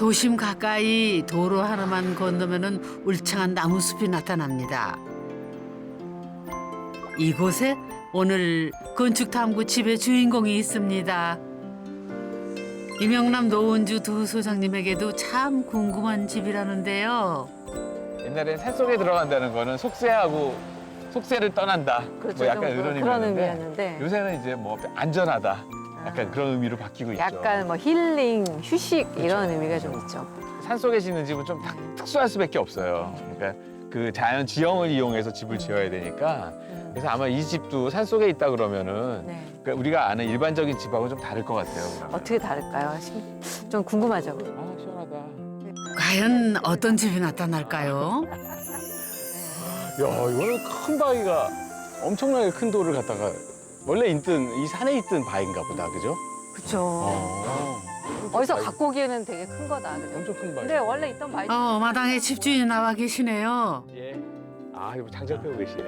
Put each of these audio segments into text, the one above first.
도심 가까이 도로 하나만 건너면은 울창한 나무 숲이 나타납니다. 이곳에 오늘 건축 탐구 집의 주인공이 있습니다. 이명남 노은주 두 소장님에게도 참 궁금한 집이라는데요. 옛날엔 산속에 들어간다는 거는 속세하고 속세를 떠난다. 그렇죠. 뭐 약간 좀 이런 그런 의미였는데 의미였는데 요새는 이제 뭐 안전하다. 약간 아. 그런 의미로 바뀌고 있죠. 약간 뭐 힐링, 휴식. 이런 의미가 좀 있죠. 산 속에 짓는 집은 좀 탁- 특수할 수밖에 없어요. 그러니까 그 자연 지형을 이용해서 집을 지어야 되니까 음. 그래서 아마 이 집도 산 속에 있다 그러면은 네. 그러니까 우리가 아는 일반적인 집하고 좀 다를 것 같아요. 그러면. 어떻게 다를까요? 심- 좀 궁금하죠. 아 시원하다. 과연 어떤 집이 나타날까요? 야 이거는 큰 바위가 엄청나게 큰 돌을 갖다가 원래 있던 이 산에 있던 바위인가 보다 그죠? 그렇죠. 어. 어디서 갖고 오기에는 되게 큰 거다. 그죠? 엄청 큰 바위. 근데 원래 있던 바위. 어, 마당에 집주인이 나와 계시네요. 예. 아 이거 장작 펴고 계시네.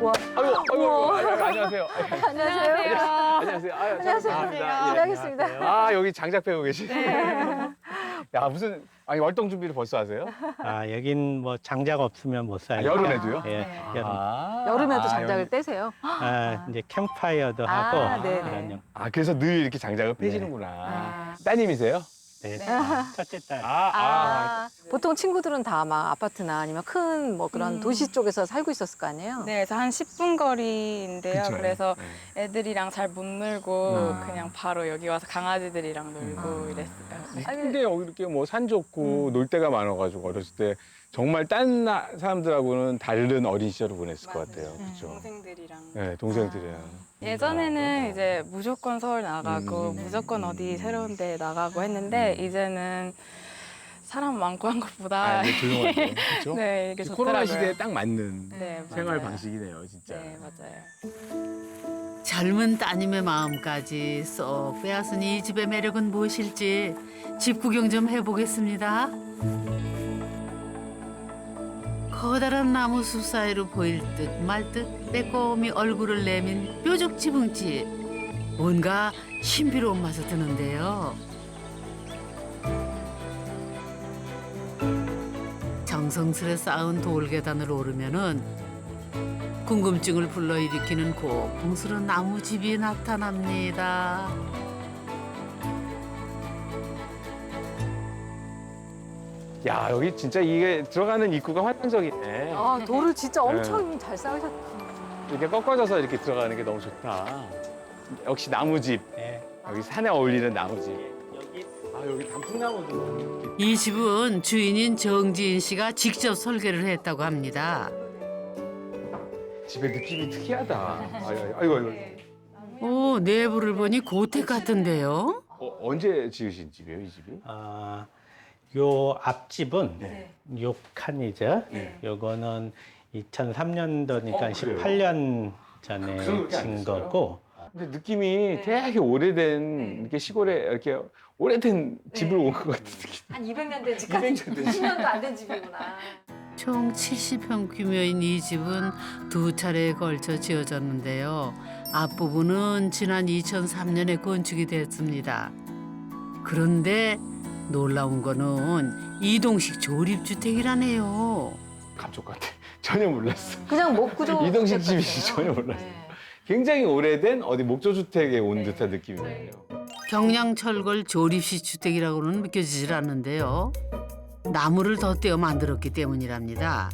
와. 아이고 아이고 아이고, 아이고, 안녕하세요. 안녕하세요. 안녕하세요. 아유, 안녕하세요. 감사합니다. 예. 기다리겠습니다. 아 여기 장작 펴고 계시네. 야 무슨 아니 월동 준비를 벌써 하세요? 아 여긴 뭐 장작 없으면 못 아, 살니까. 여름에도요? 예. 여름. 아, 여름에도 아, 장작을 여기- 떼세요. 아 이제 캠파이어도 아, 하고 네네. 아 그래서 늘 이렇게 장작을 네. 펴시는구나. 아. 따님이세요? 네. 네. 첫째 딸. 아, 아. 아, 보통 친구들은 다 막 아파트나 아니면 큰 뭐 그런 음. 도시 쪽에서 살고 있었을 거 아니에요? 네, 그래서 한 10분 거리인데요. 그쵸. 그래서 네. 애들이랑 잘 못 놀고 음. 그냥 바로 여기 와서 강아지들이랑 놀고 음. 이랬어요. 아니, 근데 여기 이렇게 뭐 산 좋고 놀 데가 많아가지고 어렸을 때 정말 딴 나- 사람들하고는 다른 어린 시절을 보냈을 것 같아요. 네, 그렇죠. 동생들이랑. 네, 동생들이랑. 예전에는 이제 무조건 서울 나가고 음. 무조건 어디 새로운 데 나가고 했는데 이제는 사람 많고 한 것보다 아, 이게 조용하죠. 그렇죠? 네, 이게 코로나 좋더라고요. 시대에 딱 맞는 네, 생활 맞아요. 방식이네요, 진짜. 네, 맞아요. 젊은 따님의 마음까지 쏙 빼앗은 이 집의 매력은 무엇일지 집 구경 좀 해보겠습니다. 커다란 나무 숲 사이로 보일 듯 말 듯 빼꼼히 얼굴을 내민 뾰족 지붕집. 뭔가 신비로운 맛이 드는데요. 정성스레 쌓은 돌 계단을 오르면은 궁금증을 불러일으키는 고풍스러운 나무집이 나타납니다. 야, 여기 진짜 이게 들어가는 입구가 환상적이네. 아, 돌을 진짜 엄청 잘 쌓으셨다. 이렇게 꺾어져서 이렇게 들어가는 게 너무 좋다. 역시 나무집. 예. 여기 산에 어울리는 나무집. 여기 아, 여기 단풍나무도. 이 집은 주인인 정지인 씨가 직접 설계를 했다고 합니다. 집의 느낌이 특이하다. 아이고, 아이고, 아이고. 오, 내부를 보니 고택 같은데요? 어, 언제 지으신 집이에요, 이 집이? 아, 요 앞집은 네. 요 칸이죠. 네. 요거는 2003년도니까 어, 그래요? 18년 전에 그렇게 안진 됐어요? 거고 근데 느낌이 되게 오래된 이렇게 시골에 이렇게 오래된 집을 온 것 같은 느낌. 한 200년 된집 200년 된 집. 10년도 안 된 집이구나. 총 70평 규모인 이 집은 두 차례에 걸쳐 지어졌는데요. 앞부분은 지난 2003년에 건축이 됐습니다. 그런데 놀라운 거는 이동식 조립주택이라네요. 감쪽 같아. 전혀 몰랐어. 그냥 목구조. 이동식 주택 집이시 같아요. 전혀 몰랐어요. 네. 굉장히 오래된 어디 목조 주택에 온 네. 듯한 느낌이에요. 경량철골 조립식 주택이라고는 느껴지질 않는데요. 나무를 덧대어 만들었기 때문이랍니다.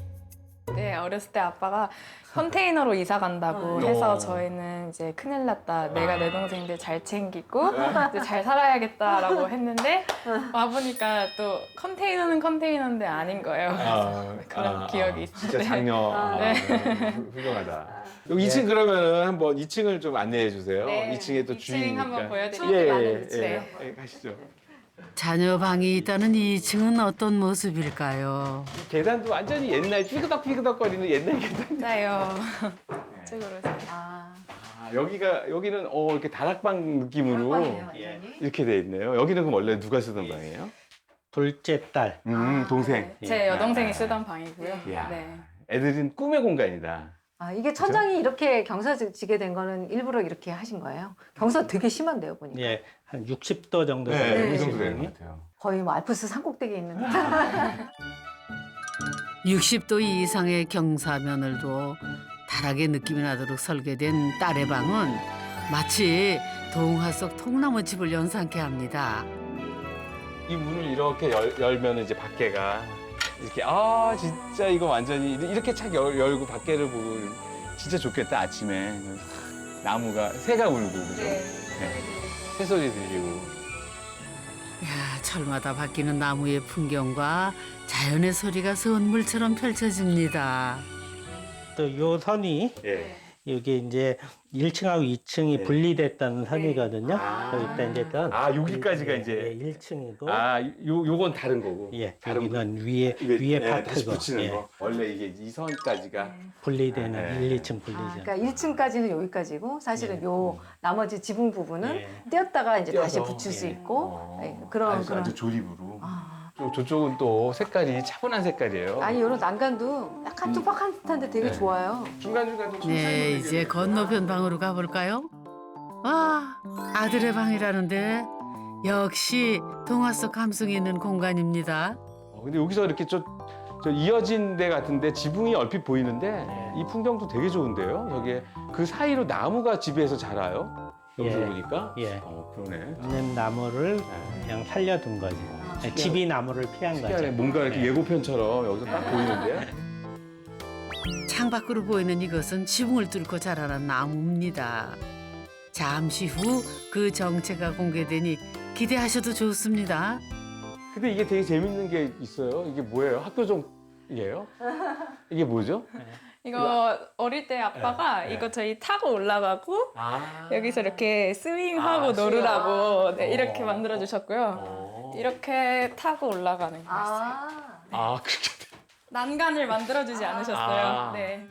네, 어렸을 때 아빠가 컨테이너로 이사 간다고 어. 해서 저희는 이제 큰일 났다. 내가 내 동생들 잘 챙기고 이제 잘 살아야겠다라고 했는데 와보니까 또 컨테이너는 컨테이너인데 아닌 거예요. 아, 그런 기억이 있어요. 진짜 네. 장녀. 아, 아, 네. 후- 훌륭하다. 여기 2층 그러면은 한번 2층을 좀 안내해 주세요. 네. 2층에 또 2층 주인이니까. 한번 보여드릴게요. 예, 많은 예, 집이에요. 예. 예, 가시죠. 자녀 방이 있다는 2층은 어떤 모습일까요? 계단도 완전히 옛날 삐그덕삐그덕거리는 옛날 계단. 맞아요. 이쪽으로 오세요. 아, 아, 여기가 여기는 어 이렇게 다락방 느낌으로 예. 이렇게 돼 있네요. 여기는 그럼 원래 누가 쓰던 방이에요? 둘째 딸. 음, 동생. 제 여동생이 쓰던 방이고요. 이야. 네. 애들은 꿈의 공간이다. 아, 이게 천장이 이렇게 경사지게 된 거는 일부러 이렇게 하신 거예요? 경사 되게 심한데요, 보니까. 예, 한 60도 정도 네, 되는 이 정도 되는 지붕이. 것 같아요. 거의 뭐 알프스 산꼭대기에 있는 듯. 60도 이상의 경사면을 두어 다락의 느낌이 나도록 설계된 딸의 방은 마치 동화 속 통나무 집을 연상케 합니다. 이 문을 이렇게 열, 열면 이제 밖에가 이렇게 아 진짜 이거 완전히 이렇게 착 열, 열고 밖에를 보고 진짜 좋겠다 아침에 나무가 새가 울고 그죠? 네. 새 소리 들리고 야, 철마다 바뀌는 나무의 풍경과 자연의 소리가 선물처럼 펼쳐집니다. 또요 선이 예. 여기 이제 1층하고 2층이 네. 분리됐다는 선이거든요. 아. 여기다 이제 또 아, 여기까지가 이제. 1층이고 아, 요 요건 다른 거고. 예, 다른 여기는 위에 이게, 위에 예, 다시 파트고 붙이는 예, 거. 원래 이게 이 선까지가 분리되는 네. 1, 2층 분리죠. 아, 그러니까 1층까지는 여기까지고 사실은 예. 요 나머지 지붕 부분은 예. 떼었다가 이제 다시 떼어서. 붙일 수 예. 있고 어, 예, 그런 아주, 그런. 아주 조립으로. 아. 저- 저쪽은 또 색깔이 차분한 색깔이에요. 아니 이런 난간도 약간 투박한 듯한데 되게 네. 좋아요. 중간중간 좀 네, 이제 건너편 방으로 가볼까요? 와, 아들의 방이라는데 역시 동화 속 감성이 있는 공간입니다. 어, 근데 여기서 이렇게 저, 저 이어진 데 같은데 지붕이 얼핏 보이는데 네. 이 풍경도 되게 좋은데요. 여기에 그 사이로 나무가 집에서 자라요. 여기서 예. 보니까. 예. 어, 그러네. 있는 나무를 네. 그냥 살려둔 거지. 예, 집이 나무를 피한 거죠. 특이하네. 뭔가 이렇게 예. 예고편처럼 여기서 딱 보이는데. 창밖으로 보이는 이것은 지붕을 뚫고 자라난 나무입니다. 잠시 후 그 정체가 공개되니 기대하셔도 좋습니다. 근데 이게 되게 재밌는 게 있어요. 이게 뭐예요? 학교종이에요? 이게 뭐죠? 이거 어릴 때 아빠가 네. 이거 저희 타고 올라가고 아. 여기서 이렇게 스윙하고 아, 놀으라고 네, 이렇게 어. 만들어 주셨고요. 어. 이렇게 타고 올라가는 거였어요. 아. 아, 그렇게. 난간을 만들어 주지 않으셨어요. 아. 네.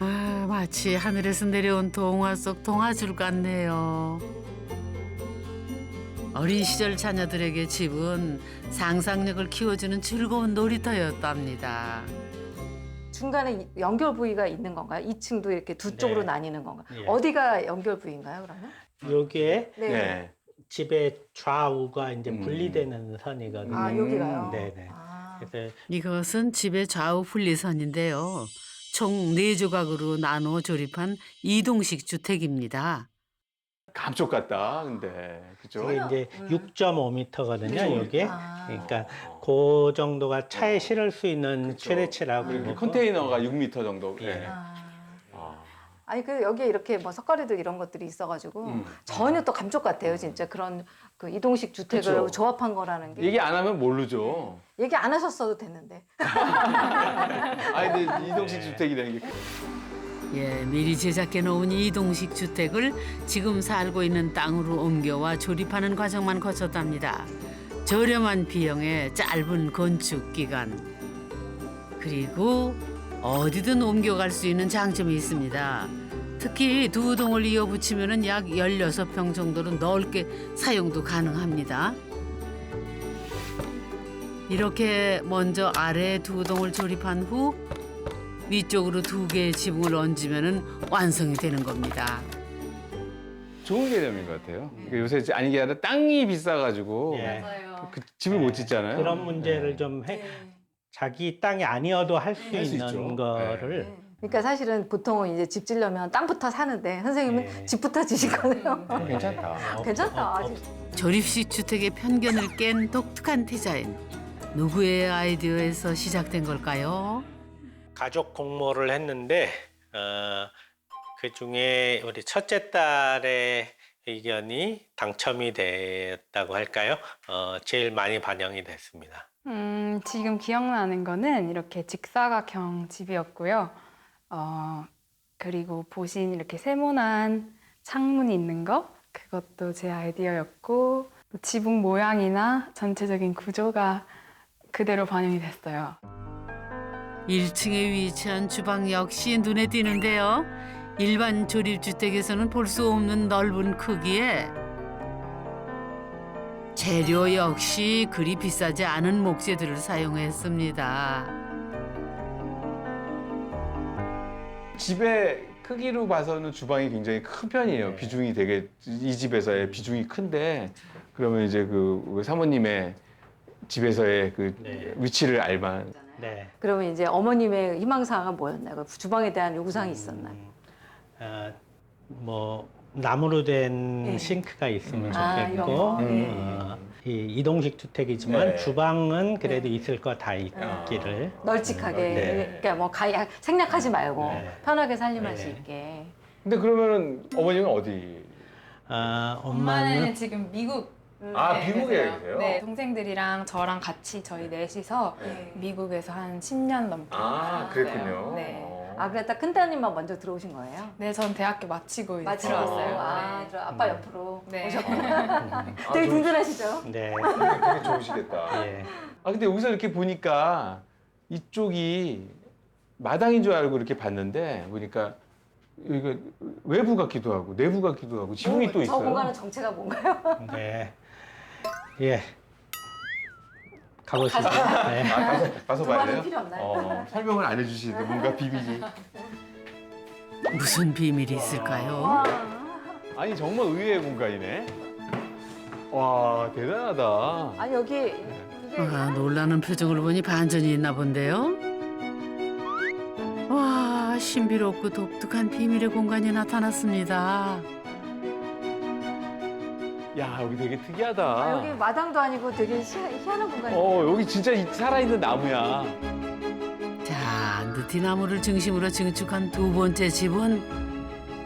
아, 마치 하늘에서 내려온 동화 속 동화줄 같네요. 어린 시절 자녀들에게 집은 상상력을 키워주는 즐거운 놀이터였답니다. 중간에 이- 연결 부위가 있는 건가요? 2층도 이렇게 두 쪽으로 네. 나뉘는 건가요? 예. 어디가 연결 부위인가요, 그러면? 요게 네. 네. 집의 좌우가 이제 음. 분리되는 선이거든요. 아, 여기가요? 네네. 아. 그래서 이것은 집의 좌우 분리선인데요. 총 네조각으로 나눠 조립한 이동식 주택입니다. 감쪽 같다. 근데 그죠? 이제 6.5m거든요. 요게. 아. 그러니까 그 정도가 차에 실을 수 있는 그쵸. 최대치라고 보고. 컨테이너가 6m 정도. 예. 예. 아. 아. 아니 그 여기에 이렇게 뭐 석가래도 이런 것들이 있어가지고 음. 전혀 또 감쪽 같아요, 진짜 그런 그 이동식 주택을 그쵸. 조합한 거라는 게 얘기 안 하면 모르죠. 얘기 안 하셨어도 됐는데. 아니 근데 이동식 네. 주택이라는 게 예, 미리 제작해 놓은 이동식 주택을 지금 살고 있는 땅으로 옮겨와 조립하는 과정만 거쳤답니다. 저렴한 비용에 짧은 건축 기간. 그리고 어디든 옮겨갈 수 있는 장점이 있습니다. 특히 두 동을 이어 붙이면 약 16평 정도로 넓게 사용도 가능합니다. 이렇게 먼저 아래 두 동을 조립한 후 위쪽으로 두 개의 지붕을 얹으면 완성이 되는 겁니다. 좋은 개념인 것 같아요. 그러니까 요새 이제 아니 게 아니라 땅이 비싸가지고 예. 맞아요. 그 집을 못 짓잖아요. 그런 문제를 좀 해, 자기 땅이 아니어도 할 수 할수 있는 있죠. 거를 그러니까 사실은 보통은 이제 집 지려면 땅부터 사는데 선생님은 네. 집부터 지신 거네요. 어, 괜찮다. 어, 괜찮다. 어, 어, 아직. 조립식 주택의 편견을 깬 독특한 디자인. 누구의 아이디어에서 시작된 걸까요? 가족 공모를 했는데 어, 그 중에 우리 첫째 딸의 의견이 당첨이 됐다고 할까요? 어, 제일 많이 반영이 됐습니다. 음, 지금 기억나는 거는 이렇게 직사각형 집이었고요. 어, 그리고 보신 이렇게 세모난 창문이 있는 거 그것도 제 아이디어였고 또 지붕 모양이나 전체적인 구조가 그대로 반영이 됐어요. 1층에 위치한 주방 역시 눈에 띄는데요. 일반 조립주택에서는 볼 수 없는 넓은 크기에 재료 역시 그리 비싸지 않은 목재들을 사용했습니다. 집의 크기로 봐서는 주방이 굉장히 큰 편이에요. 네. 비중이 되게 이 집에서의 비중이 큰데 그러면 이제 그 우리 사모님의 집에서의 그 네. 위치를 알만 네. 그러면 이제 어머님의 희망사항은 뭐였나요? 그 주방에 대한 요구사항이 있었나요? 음, 어, 뭐 나무로 된 네. 싱크가 있으면 아, 이런 좋겠고 거. 네. 어, 이 이동식 주택이지만 네. 주방은 그래도 네. 있을 거 다 있기를 널찍하게 네. 그러니까 뭐 가히 생략하지 말고 네. 편하게 살림할 네. 수 있게. 근데 그러면은 어머님은 어디? 아, 엄마는 엄마는 지금 미국 아 네, 미국에 계세요. 계세요? 네, 동생들이랑 저랑 같이 저희 넷이서 네. 미국에서 한 10년 넘게 아 살았어요. 그랬군요. 네. 어. 아 그랬다 큰 따님만 먼저 들어오신 거예요? 네, 전 대학교 마치고 이제 마치고 들어왔어요. 아, 네. 저 아빠 옆으로 네. 오셨구나. 아, 되게 좀 든든하시죠? 네. 되게, 좋으시겠다. 예. 아 근데 여기서 이렇게 보니까 이쪽이 마당인 줄 알고 이렇게 봤는데 보니까 여기가 외부 같기도 하고 내부 같기도 하고 지붕이 또 저 있어요. 공간은 정체가 뭔가요? 네. 예. 가보시죠. 네. 아, 가서 가서 봐야 돼요? 필요 없나요? 어, 설명을 안 해주시는데 뭔가 비밀이. 무슨 비밀이 있을까요? 와. 아니 정말 의외의 공간이네. 와 대단하다. 아니 여기 이게 아, 놀라는 표정을 보니 반전이 있나 본데요. 와, 신비롭고 독특한 비밀의 공간이 나타났습니다. 야 여기 되게 특이하다. 아, 여기 마당도 아니고 되게 희, 희한한 공간이에요. 어 여기 진짜 이 살아있는 나무야. 자, 느티나무를 중심으로 증축한 두 번째 집은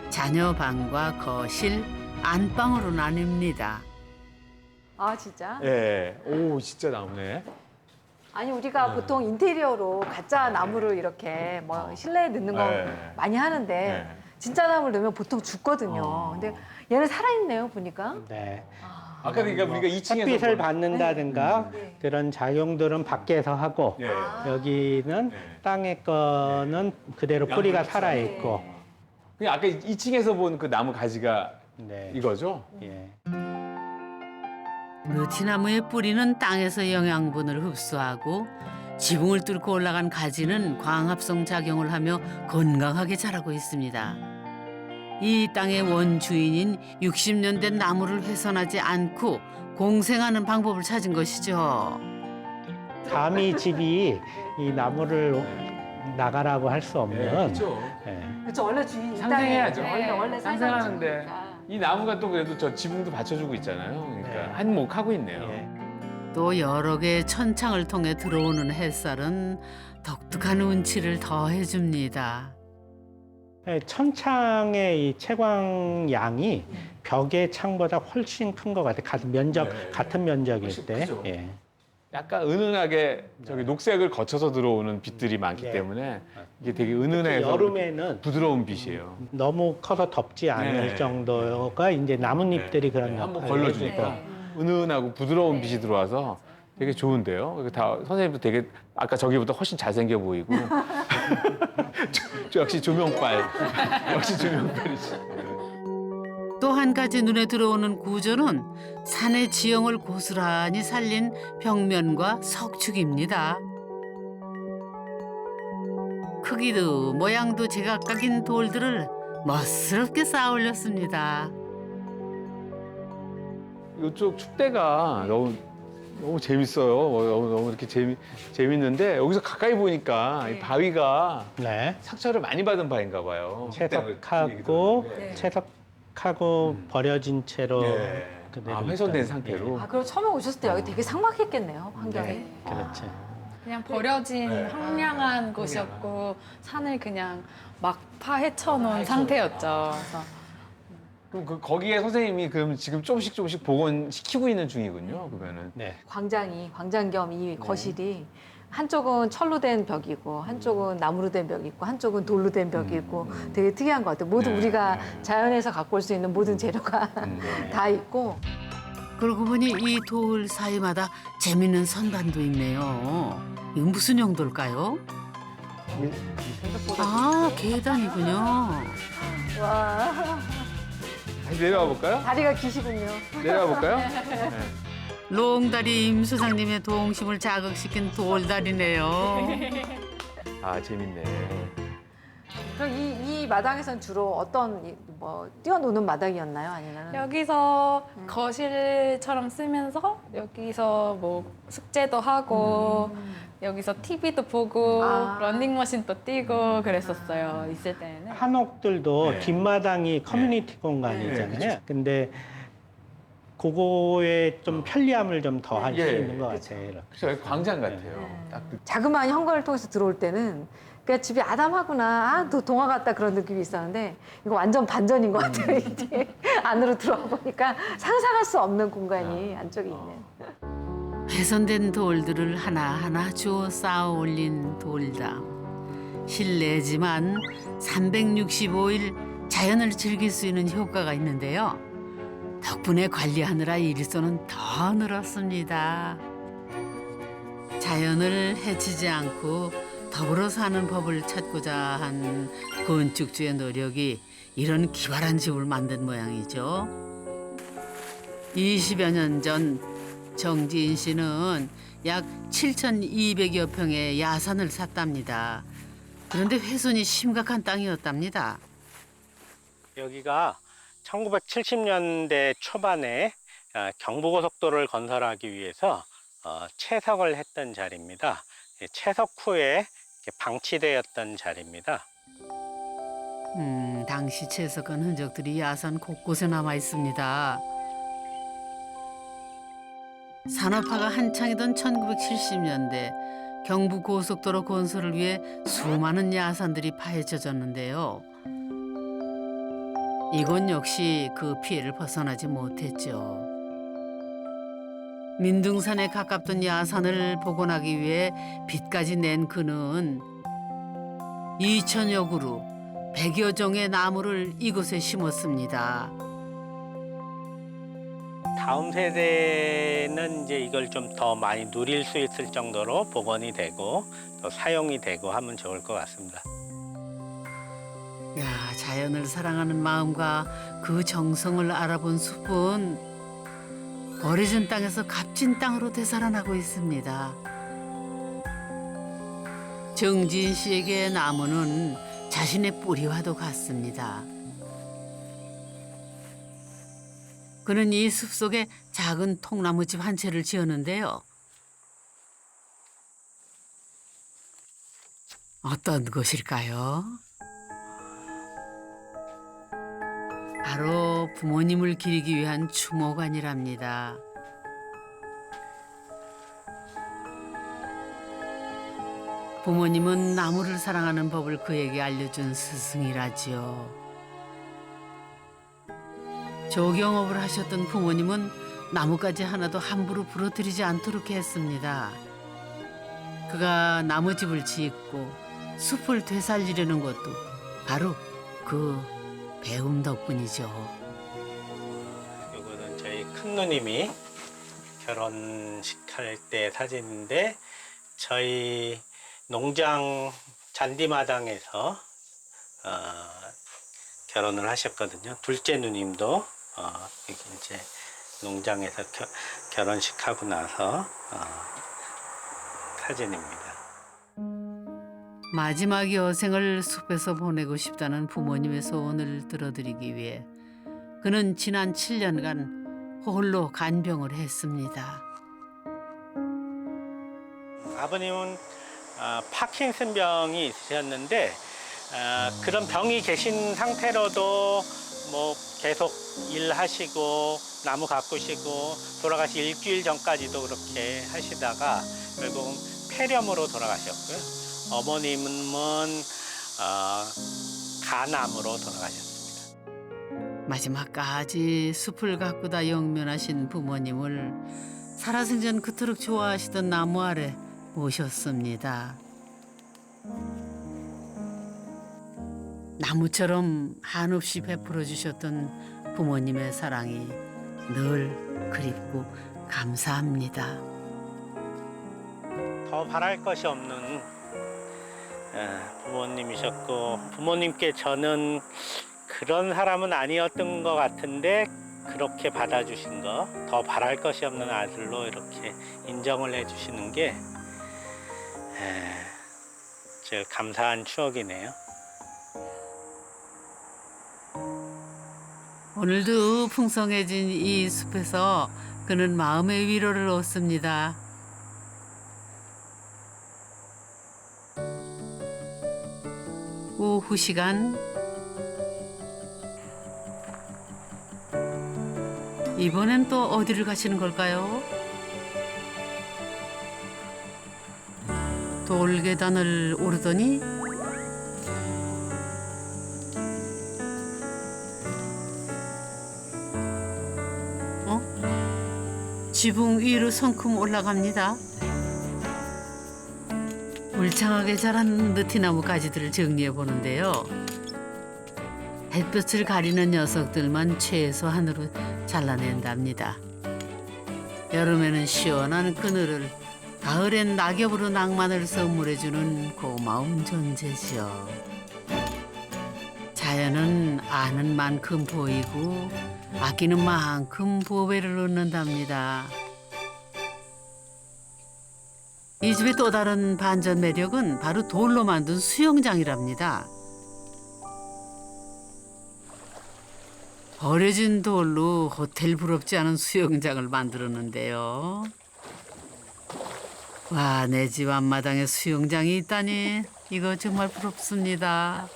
자녀 방과 거실, 안방으로 나뉩니다. 아 진짜? 예. 오 진짜 나무네. 아니 우리가 네. 보통 인테리어로 가짜 나무를 이렇게 뭐 실내에 넣는 거 네. 많이 하는데 네. 진짜 나무를 넣으면 보통 죽거든요. 어. 근데 얘는 살아있네요 보니까. 네. 아까 그러니까 우리가 2층에서 햇빛을 받는다든가 네. 그런 작용들은 밖에서 하고 예. 아. 여기는 네. 땅의 거는 그대로 뿌리가 양쪽에 살아 있고. 그냥 아까 2층에서 본 그 나무 가지가 네. 이거죠? 예. 느티나무의 뿌리는 땅에서 영양분을 흡수하고 지붕을 뚫고 올라간 가지는 광합성 작용을 하며 건강하게 자라고 있습니다. 이 땅의 원주인인 60년 된 나무를 훼손하지 않고 공생하는 방법을 찾은 것이죠. 감히 집이 이 나무를 나가라고 할 수 없는 그렇죠. 예. 그렇죠 원래 주인 이 상생해야죠. 땅에 원래 원래 살던 상생하는데. 이 나무가 또 그래도 저 지붕도 받쳐주고 있잖아요. 그러니까 네. 한몫 하고 있네요. 예. 또 여러 개의 천창을 통해 들어오는 햇살은 독특한 운치를 더해줍니다. 예, 천창의 이 채광 양이 벽의 창보다 훨씬 큰 것 같아요. 같은 면적 네. 같은 면적일 때. 크죠. 예. 약간 은은하게 저기 녹색을 거쳐서 들어오는 빛들이 많기 네. 때문에 이게 되게 은은해서 여름에는 부드러운 빛이에요. 너무 커서 덥지 않을 네. 정도가 이제 나뭇잎들이 그런 네, 한번 역할을 걸러주니까 해주고. 은은하고 부드러운 빛이 들어와서 되게 좋은데요. 이거 다 선생님도 되게 아까 저기보다 훨씬 잘생겨 보이고 저- 저 역시 조명빨 역시 조명빨이지. 또 한 가지 눈에 들어오는 구조는 산의 지형을 고스란히 살린 벽면과 석축입니다. 크기도 모양도 제각각인 돌들을 멋스럽게 쌓아 올렸습니다. 이쪽 축대가 너무 너무 재밌어요. 어, 너무 너무 이렇게 재미 재밌는데 여기서 가까이 보니까 이 바위가 네. 상처를 많이 받은 바위인가 봐요. 채석하고 네. 채석하고 버려진 채로 네. 그대로 아, 훼손된 상태로. 아 그럼 처음에 오셨을 때 여기 되게 삭막했겠네요 환경이. 네. 그렇죠. 그냥 버려진 네. 황량한 곳이었고 산을 그냥 막 파헤쳐 놓은 상태였죠. 그래서 그럼 그 거기에 선생님이 그럼 지금 조금씩 조금씩 복원 시키고 있는 중이군요. 그러면은. 네. 광장이 광장 겸 네. 이 거실이 한쪽은 철로 된 벽이고 한쪽은 나무로 된 벽이 있고 한쪽은 돌로 된 벽이 있고 음. 되게 특이한 것 같아요. 모두 네. 우리가 자연에서 갖고 올 수 있는 모든 재료가 음. 다 있고 그러고 보니 이 돌 사이마다 재밌는 선반도 있네요. 이거 무슨 용도일까요? 아, 계단이군요. 와 다시 내려와 볼까요? 다리가 기시군요. 내려와 볼까요? 롱다리 임 소장님의 동심을 자극시킨 돌다리네요. 아 재밌네. 그럼 이, 이 마당에선 주로 어떤 이- 뭐 뛰어노는 마당이었나요? 아니면 여기서 음. 거실처럼 쓰면서 여기서 뭐 숙제도 하고 여기서 TV도 보고 아. 런닝머신도 뛰고 그랬었어요. 있을 때는. 한옥들도 네. 뒷마당이 커뮤니티 공간이잖아요. 근데 그거에 좀 편리함을 좀 더할 수 예. 있는 것 같아요. 이렇게. 그렇죠. 광장 같아요. 네. 딱 그- 자그마한 현관을 통해서 들어올 때는 그냥 집이 아담하구나, 아, 또 동화 같다 그런 느낌이 있었는데 이거 완전 반전인 것 같아요. 이제 안으로 들어와 보니까 상상할 수 없는 공간이 안쪽에 있는. 훼손된 돌들을 하나하나 주워 쌓아 올린 돌담. 실내지만 365일 자연을 즐길 수 있는 효과가 있는데요. 덕분에 관리하느라 일손은 더 늘었습니다. 자연을 해치지 않고 더불어 사는 법을 찾고자 한 건축주의 노력이 이런 기발한 집을 만든 모양이죠. 20여 년 전 정지인 씨는 약 7,200여 평의 야산을 샀답니다. 그런데 훼손이 심각한 땅이었답니다. 여기가 1970년대 초반에 아, 경부고속도로를 건설하기 위해서 어, 채석을 했던 자리입니다. 예, 채석 후에 방치되었던 자리입니다. 음, 당시 채석한 흔적들이 야산 곳곳에 남아 있습니다. 산업화가 한창이던 1970년대 경부 고속도로 건설을 위해 수많은 야산들이 파헤쳐졌는데요. 이곳 역시 그 피해를 벗어나지 못했죠. 민둥산에 가깝던 야산을 복원하기 위해 빚까지 낸 그는 2천여 그루 100여 종의 나무를 이곳에 심었습니다. 다음 세대는 이제 이걸 좀 더 많이 누릴 수 있을 정도로 복원이 되고 또 사용이 되고 하면 좋을 것 같습니다. 야, 자연을 사랑하는 마음과 그 정성을 알아본 숲은 버려진 땅에서 값진 땅으로 되살아나고 있습니다. 정지인 씨에게 나무는 자신의 뿌리와도 같습니다. 그는 이 숲속에 작은 통나무집 한 채를 지었는데요. 어떤 곳일까요? 바로 부모님을 기리기 위한 추모관이랍니다. 부모님은 나무를 사랑하는 법을 그에게 알려준 스승이라지요. 조경업을 하셨던 부모님은 나무까지 하나도 함부로 부러뜨리지 않도록 했습니다. 그가 나무집을 짓고 숲을 되살리려는 것도 바로 그 배움 덕분이죠. 이거는 저희 큰 누님이 결혼식 할 때 사진인데 저희 농장 잔디마당에서 어, 결혼을 하셨거든요. 둘째 누님도 어, 여기 이제 농장에서 겨- 결혼식 하고 나서 어, 사진입니다. 마지막 여생을 숲에서 보내고 싶다는 부모님의 소원을 들어드리기 위해 그는 지난 7년간 홀로 간병을 했습니다. 아버님은 아, 파킨슨 병이 있으셨는데 아, 그런 병이 계신 상태로도 뭐 계속 일하시고 나무 가꾸시고 돌아가시 일주일 전까지도 그렇게 하시다가 결국은 폐렴으로 돌아가셨고요. 어머님은 어, 간암으로 돌아가셨습니다. 마지막까지 숲을 가꾸다 영면하신 부모님을 살아생전 그토록 좋아하시던 나무 아래 모셨습니다. 나무처럼 한없이 베풀어 주셨던 부모님의 사랑이 늘 그립고 감사합니다. 더 바랄 것이 없는 예, 부모님이셨고 부모님께 저는 그런 사람은 아니었던 것 같은데 그렇게 받아주신 거 더 바랄 것이 없는 아들로 이렇게 인정을 해주시는 게 예, 제일 감사한 추억이네요. 오늘도 풍성해진 이 숲에서 그는 마음의 위로를 얻습니다. 오후 시간 이번엔 또 어디를 가시는 걸까요? 돌 계단을 오르더니 지붕 위로 성큼 올라갑니다. 울창하게 자란 느티나무 가지들을 정리해 보는데요. 햇볕을 가리는 녀석들만 최소한으로 잘라낸답니다. 여름에는 시원한 그늘을, 가을엔 낙엽으로 낭만을 선물해주는 고마운 존재죠. 자연은 아는 만큼 보이고 아끼는 만큼 보배를 얻는답니다. 이 집의 또 다른 반전 매력은 바로 돌로 만든 수영장이랍니다. 버려진 돌로 호텔 부럽지 않은 수영장을 만들었는데요. 와, 내 집 앞마당에 수영장이 있다니 이거 정말 부럽습니다.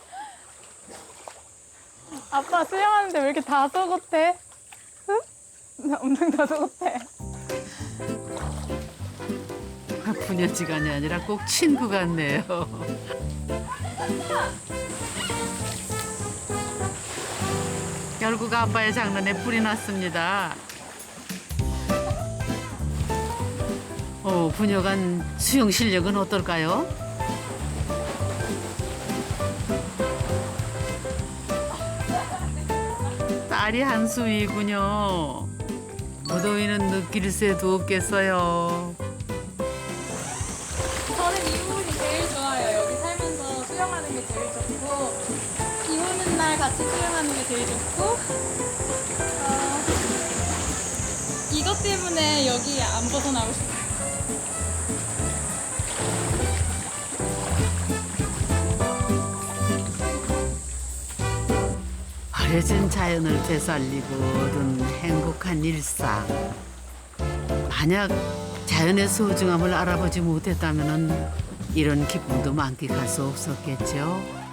아빠 수영하는데 왜 이렇게 다소곳해? 응? 나 엄청 다소곳해. 부녀지간이 아니라 꼭 친구 같네요. 결국 아빠의 장난에 뿔이 났습니다. 어, 부녀간 수영 실력은 어떨까요? 딸이 한 수이군요. 무더위는 느낄 새도 없겠어요. 저는 이 부분이 제일 좋아요. 여기 살면서 수영하는 게 제일 좋고 비 오는 날 같이 수영하는 게 제일 좋고 어, 이것 때문에 여기 안 벗어나고 싶어요. 버려진 자연을 되살리고 얻은 행복한 일상. 만약 자연의 소중함을 알아보지 못했다면 이런 기쁨도 만끽할 수 없었겠죠.